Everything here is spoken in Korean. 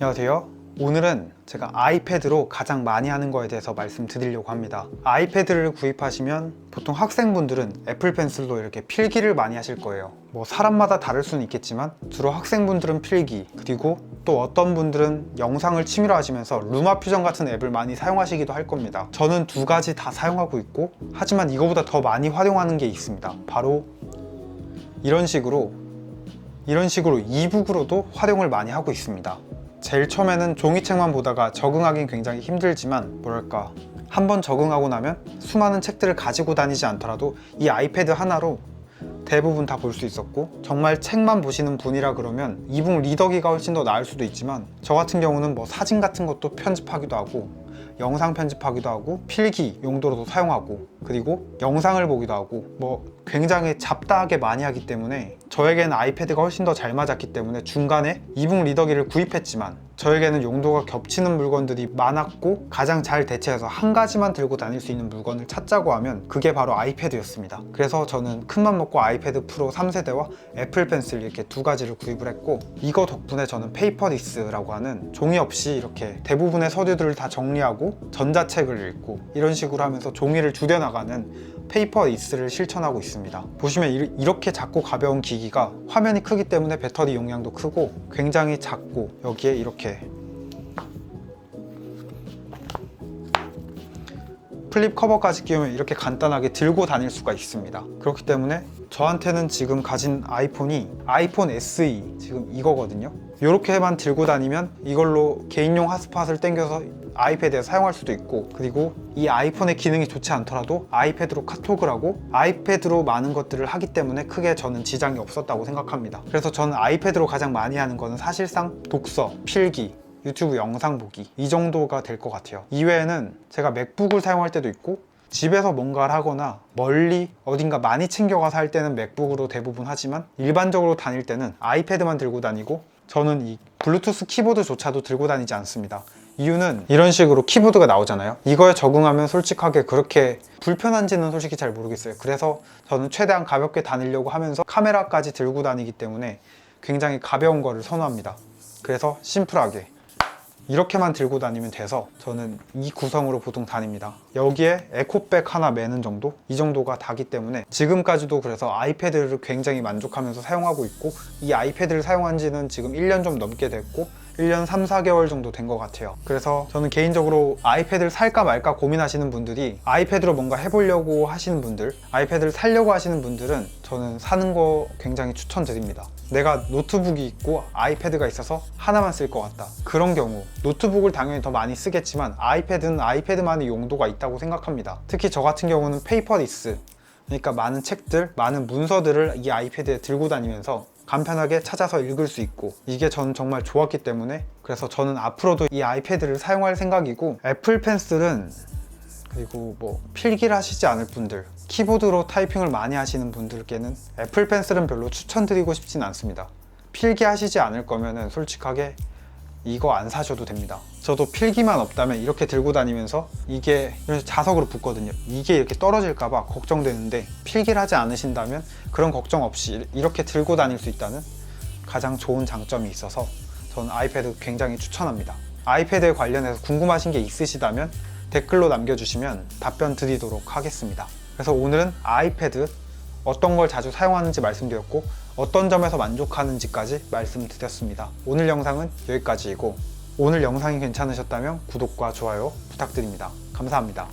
안녕하세요. 오늘은 제가 아이패드로 가장 많이 하는 거에 대해서 말씀드리려고 합니다. 아이패드를 구입하시면 보통 학생분들은 애플 펜슬로 이렇게 필기를 많이 하실 거예요. 뭐 사람마다 다를 수는 있겠지만 주로 학생분들은 필기 그리고 또 어떤 분들은 영상을 취미로 하시면서 루마 퓨전 같은 앱을 많이 사용하시기도 할 겁니다. 저는 두 가지 다 사용하고 있고 하지만 이거보다 더 많이 활용하는 게 있습니다. 바로 이런 식으로 이런 식으로 이북으로도 활용을 많이 하고 있습니다. 제일 처음에는 종이책만 보다가 적응하긴 굉장히 힘들지만 뭐랄까 한번 적응하고 나면 수많은 책들을 가지고 다니지 않더라도 이 아이패드 하나로 대부분 다 볼 수 있었고 정말 책만 보시는 분이라 그러면 이북 리더기가 훨씬 더 나을 수도 있지만 저 같은 경우는 뭐 사진 같은 것도 편집하기도 하고 영상 편집하기도 하고 필기 용도로도 사용하고 그리고 영상을 보기도 하고 뭐 굉장히 잡다하게 많이 하기 때문에 저에게는 아이패드가 훨씬 더 잘 맞았기 때문에 중간에 이북 리더기를 구입했지만 저에게는 용도가 겹치는 물건들이 많았고 가장 잘 대체해서 한 가지만 들고 다닐 수 있는 물건을 찾자고 하면 그게 바로 아이패드였습니다. 그래서 저는 큰맘 먹고 아이패드 프로 3세대와 애플 펜슬 이렇게 두 가지를 구입을 했고 이거 덕분에 저는 페이퍼디스라고 하는 종이 없이 이렇게 대부분의 서류들을 다 정리하고 전자책을 읽고 이런 식으로 하면서 종이를 줄여나가는 페이퍼디스를 실천하고 있습니다. 보시면 이- 이렇게 작고 가벼운 기기가 화면이 크기 때문에 배터리 용량도 크고 굉장히 작고 여기에 이렇게 플립 커버까지 끼우면 이렇게 간단하게 들고 다닐 수가 있습니다. 그렇기 때문에 저한테는 지금 가진 아이폰이 아이폰 SE 지금 이거거든요. 이렇게만 들고 다니면 이걸로 개인용 핫스팟을 땡겨서 아이패드에 사용할 수도 있고 그리고 이 아이폰의 기능이 좋지 않더라도 아이패드로 카톡을 하고 아이패드로 많은 것들을 하기 때문에 크게 저는 지장이 없었다고 생각합니다. 그래서 저는 아이패드로 가장 많이 하는 거는 사실상 독서, 필기, 유튜브 영상 보기 이 정도가 될 것 같아요 이외에는 제가 맥북을 사용할 때도 있고 집에서 뭔가를 하거나 멀리 어딘가 많이 챙겨가서 할 때는 맥북으로 대부분 하지만 일반적으로 다닐 때는 아이패드만 들고 다니고 저는 이 블루투스 키보드조차도 들고 다니지 않습니다. 이유는 이런 식으로 키보드가 나오잖아요. 이거에 적응하면 솔직하게 그렇게 불편한지는 솔직히 잘 모르겠어요. 그래서 저는 최대한 가볍게 다니려고 하면서 카메라까지 들고 다니기 때문에 굉장히 가벼운 거를 선호합니다. 그래서 심플하게 이렇게만 들고 다니면 돼서 저는 이 구성으로 보통 다닙니다. 여기에 에코백 하나 매는 정도? 이 정도가 다기 때문에 지금까지도 그래서 아이패드를 굉장히 만족하면서 사용하고 있고 이 아이패드를 사용한 지는 지금 1년 좀 넘게 됐고 1년 3, 4개월 정도 된 것 같아요. 그래서 저는 개인적으로 아이패드를 살까 말까 고민하시는 분들이 아이패드로 뭔가 해보려고 하시는 분들, 아이패드를 살려고 하시는 분들은 저는 사는 거 굉장히 추천드립니다. 내가 노트북이 있고 아이패드가 있어서 하나만 쓸 것 같다. 그런 경우 노트북을 당연히 더 많이 쓰겠지만 아이패드는 아이패드만의 용도가 있다고 생각합니다. 특히 저 같은 경우는 페이퍼디스 그러니까 많은 책들, 많은 문서들을 이 아이패드에 들고 다니면서 간편하게 찾아서 읽을 수 있고 이게 저는 정말 좋았기 때문에 그래서 저는 앞으로도 이 아이패드를 사용할 생각이고 애플 펜슬은 그리고 뭐 필기를 하시지 않을 분들 키보드로 타이핑을 많이 하시는 분들께는 애플 펜슬은 별로 추천드리고 싶진 않습니다. 필기 하시지 않을 거면은 솔직하게 이거 안 사셔도 됩니다. 저도 필기만 없다면 이렇게 들고 다니면서 이게 이런 자석으로 붙거든요. 이게 이렇게 떨어질까봐 걱정되는데 필기를 하지 않으신다면 그런 걱정 없이 이렇게 들고 다닐 수 있다는 가장 좋은 장점이 있어서 저는 아이패드 굉장히 추천합니다. 아이패드에 관련해서 궁금하신 게 있으시다면 댓글로 남겨주시면 답변 드리도록 하겠습니다. 그래서 오늘은 아이패드 어떤 걸 자주 사용하는지 말씀드렸고 어떤 점에서 만족하는지까지 말씀드렸습니다. 오늘 영상은 여기까지이고 오늘 영상이 괜찮으셨다면 구독과 좋아요 부탁드립니다. 감사합니다.